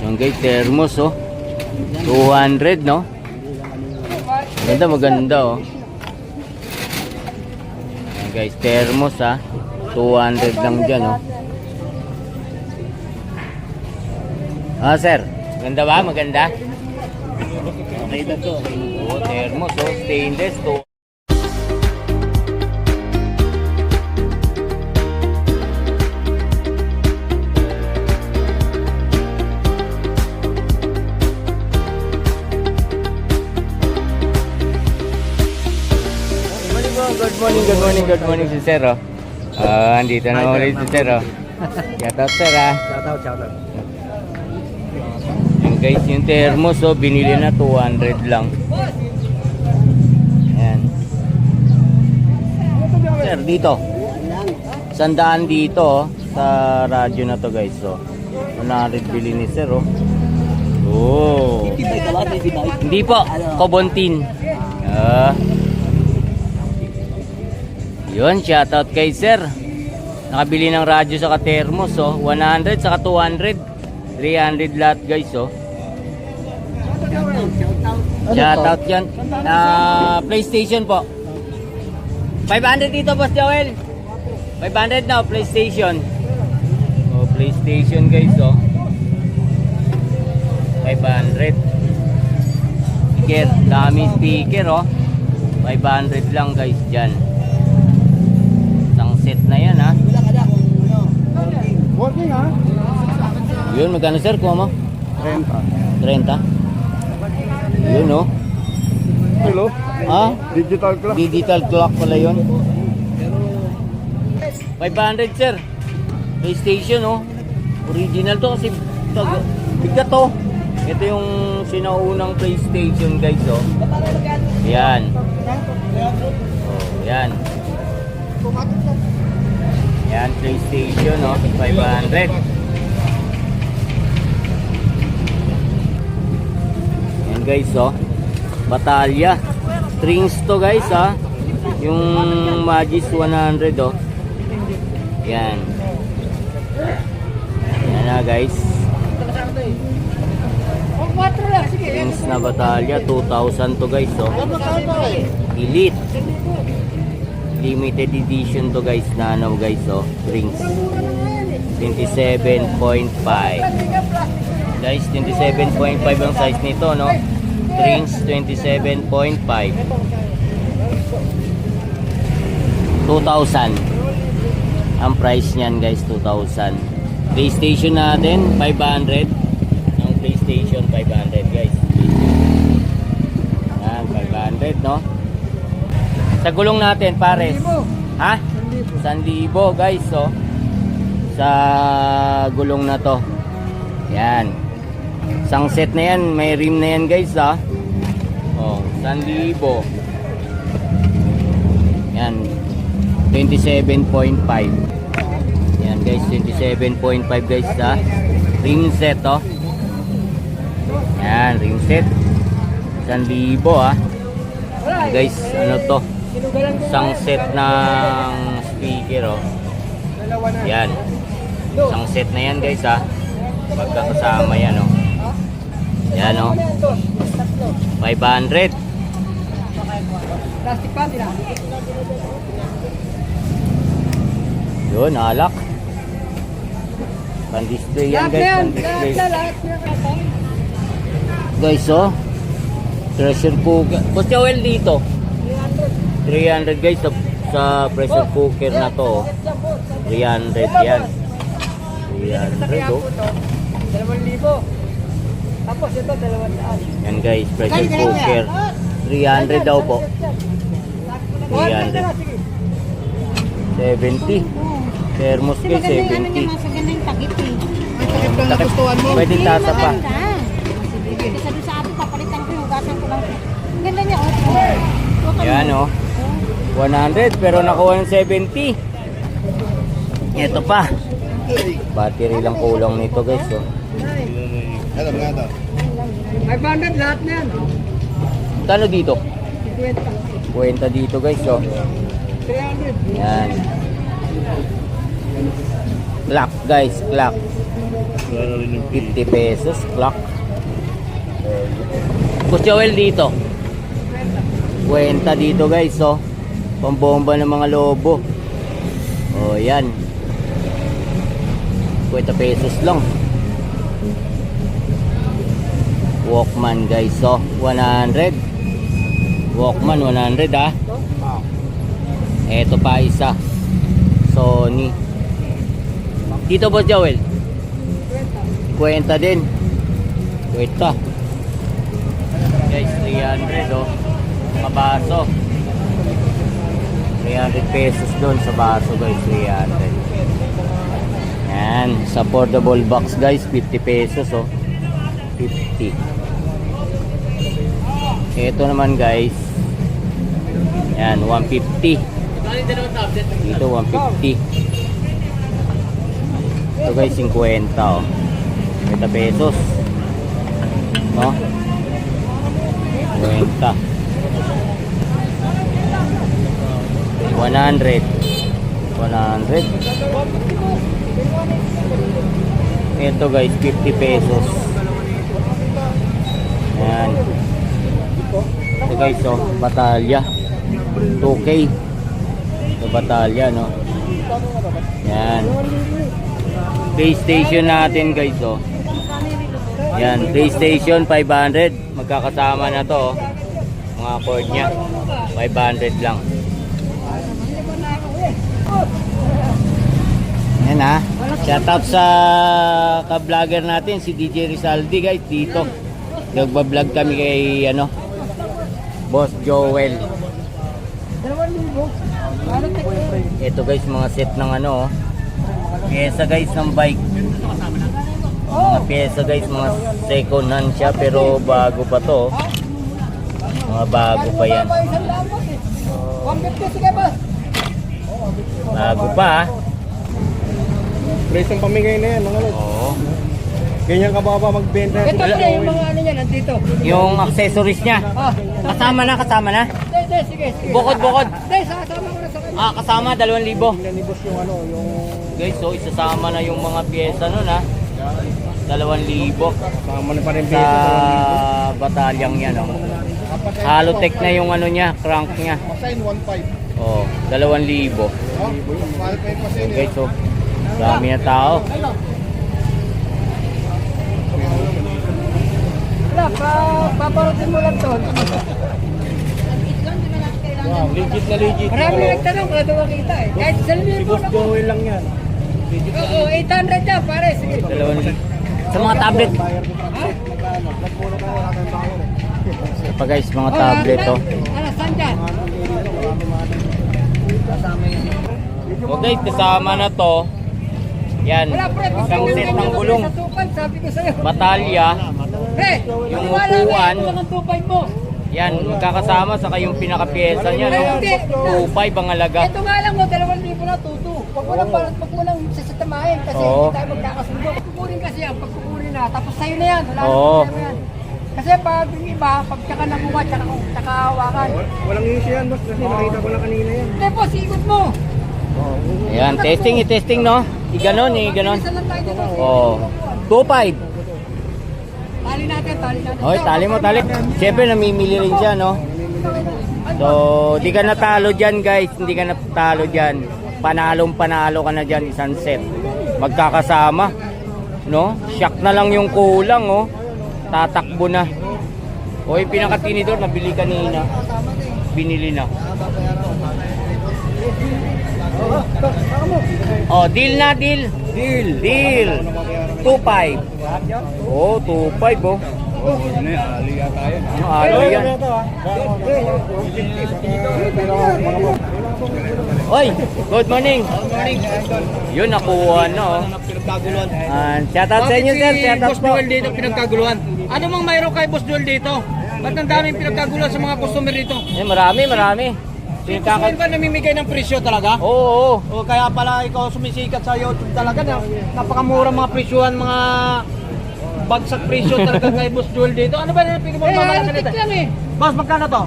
Guys, thermos oh. 200 no? Ganda maganda oh. Yan guys, thermos ah. 200 lang dyan oh. Ah sir, ganda ba? Maganda? Okay na to. Oo, thermos oh. Stainless to. Good morning, good morning, good morning si Sir oh. Ah, andito na ulit si Sir oh. Shout out Sir ah. Shout out, shout out. Yan guys, yung thermos oh, binili na 200 lang. Ayan. Sir, dito. Sandaan dito oh, sa radyo na to guys. So, 100 bili ni Sir oh. Oh. Hindi po, Kobontin. Ah. Yun, shoutout kay Sir. Nakabili ng radyo sa thermos oh. 100 saka 200. 300 lahat guys oh. Shoutout yan. Ah, PlayStation po. 500 dito, Boss Joel. 500 na, PlayStation. Oh, PlayStation guys, oh. 500. Speaker, dami speaker, oh. 500 lang guys, dyan. Set na yan, ha. Working ha? Yun, magkano sir, kuha mo? 30. 30. Yun, oh. Hello? Ah, Digital clock. Digital clock pala yun. 500 sir. PlayStation oh. Original to kasi bigat to. Ito yung sinaunang PlayStation guys oh. Yan. Oh, yan. Yan PlayStation oh, 500. Yan guys oh. Batalya. Strings to guys ah. Yung Magis 100 oh. Yan. Yan na guys. Strings na batalya 2,000 to guys oh. Elite. Limited edition to guys na ano guys oh. Strings. 27.5 Guys, 27.5 ang size nito no. Strings 27.5 2,000 ang price niyan guys 2,000 PlayStation natin 500 ang PlayStation 500 guys yan 500 no sa gulong natin pares. Ha? 1,000 guys oh. Sa gulong na to. Yan. Isang set na yan. May rim na yan guys ha oh 1,000 yan. 27.5 yan guys 27.5 guys sa ring set oh. Yan ring set. 1,000 ah. Yan, guys ano to isang set ng speaker oh yan isang set na yan guys ha pagkakasama yan oh yan oh 500 Plastic pa sila. Yun, alak. Pan-display yan guys, pan-display. Guys, oh. Pressure cooker. Boss Joel dito. 300 guys sa, sa pressure cooker na to. oh. 300 yan. 300 oh. Dalawang libo. Tapos ito, dalawang daan. Yan guys, pressure cooker. 300 daw po. 300. 70. Thermos ano 70. niya, mas maganda yung takip eh. Pwede tasa pa. Kasi doon sa atin, papalitan ko yung hugasan ko lang. Ang Ganda niya, oh. Yan oh. 100 pero nakuha ng 70. Ito pa. Battery lang kulang nito guys oh. Ano nga ito? 500 lahat na yan. Kano dito? 50. Kwenta dito guys oh. 300. Yan. Clock guys, clock. Wala na rin yung 50 pesos, clock. Joel dito. Kwenta dito guys, oh. Pambomba ng mga lobo. Oh, yan. 50 pesos lang. Walkman guys, oh. 100. Walkman 100 ah. Eto pa isa. Sony. Dito Boss Joel. Kwenta din. Kwenta. Guys, 300 oh. Mabaso. 300 pesos doon sa baso guys, 300. Yan, sa portable box guys, 50 pesos oh. 50. Ito naman guys. Yan, 150. Dito 150. Ito guys, 50 oh. 50 pesos. No? 50. 100. 100. Ito guys, 50 pesos. Ayan. Ito guys, oh, batalya. 2K. Ito batalya, no? Yan. PlayStation natin guys, oh. Yan, PlayStation 500. Magkakasama na to, oh. Mga cord niya. 500 lang. Yan ha. Shout out sa ka-vlogger natin si DJ Rizaldi guys dito. Nagba-vlog kami kay ano Boss Joel. Ito guys mga set ng ano oh. Pyesa guys ng bike. Mga pyesa guys mga second hand siya pero bago pa to. oh. Mga bago pa yan. Bago pa ah. Presong pamigay na yan, mga lods. Oo. Ganyan kababa magbenta. Ito pre, yung mga ano niya nandito. Yung accessories niya. Ah, Kasama na, kasama na. hindi, hindi, sige, sige. Bukod-bukod. Hindi, sasama ko na sa kanya. Ah, kasama 2,000. Tingnan ni boss yung ano, yung Guys, so isasama na yung mga pyesa nun ha. 2,000 sama na pa rin sa pesa. batalyang yan oh. Halotech na yung ano niya, crank niya. Pasain 1.5. Oh, 2,000. Oh, mahal pa yung pasain Guys, so dami na tao. Wala, pa, paparotin mo lang to. Wow, legit na legit. Marami nagtanong, wala daw makita eh. Kahit sa libo na po. Joel lang yan. Oo, 800 yan, pare. Sige. 2,000. Sa mga tablet. Ito pa guys, mga tablet oh. Ano, saan dyan? So guys, kasama na to. Yan, Wala, pre. isang set ng gulong. Sa sabi ko sa'yo. Batalya. Pre, Yung upuan. mo. Yan, magkakasama saka yung pinaka-pyesa niya, no? 2.5 ang halaga. Ito nga lang mo, 2,000 na tuto. Huwag mo lang, huwag mo lang sasatamahin kasi Oo. hindi tayo magkakasundo. Pagkukunin kasi yan, pagkukunin na, tapos sa'yo na yan. Wala Oo. na problema yan. Kasi pag yung iba, pag tsaka nakuha, tsaka, tsaka hawakan. Walang issue yan, boss. Kasi nakita ko lang kanina yan. Hindi po, sigot mo. Ayan, testing, i-testing, no? I-ganon, lang tayo dito. Oh, 2.5. Tali natin, tali natin. Okay, tali mo, tali. Siyempre, namimili rin siya, no? So, di ka natalo dyan, guys. Hindi ka natalo dyan. Panalong panalo ka na dyan, isang set. Magkakasama. No? Shock na lang yung kulang, oh. Tatakbo na. O, yung pinakatinidor, nabili kanina. Binili na. Oh, deal na, deal. Deal. Deal. 2.5. Oh, 2.5, oh. Oh, yan? Ali yata yan. Ano, ano yan? Oy, good morning. Good morning. Yun, nakuha na, oh. Pinagkaguluhan. And shout out sa inyo, sir. Shout out po. Dito pinagkaguluhan. Ano mang mayroon kay Boss Joel dito? Ba't ang daming pinagkaguluhan sa mga customer dito? Eh, marami, marami. Si Customer ba namimigay ng presyo talaga? Oo, oo. O kaya pala ikaw sumisikat sa YouTube talaga na napakamura mga presyohan, mga bagsak presyo talaga kay Boss Joel dito. Ano ba yung Eh, pinagmamalakan ano nito? lang eh. Boss, magkano to?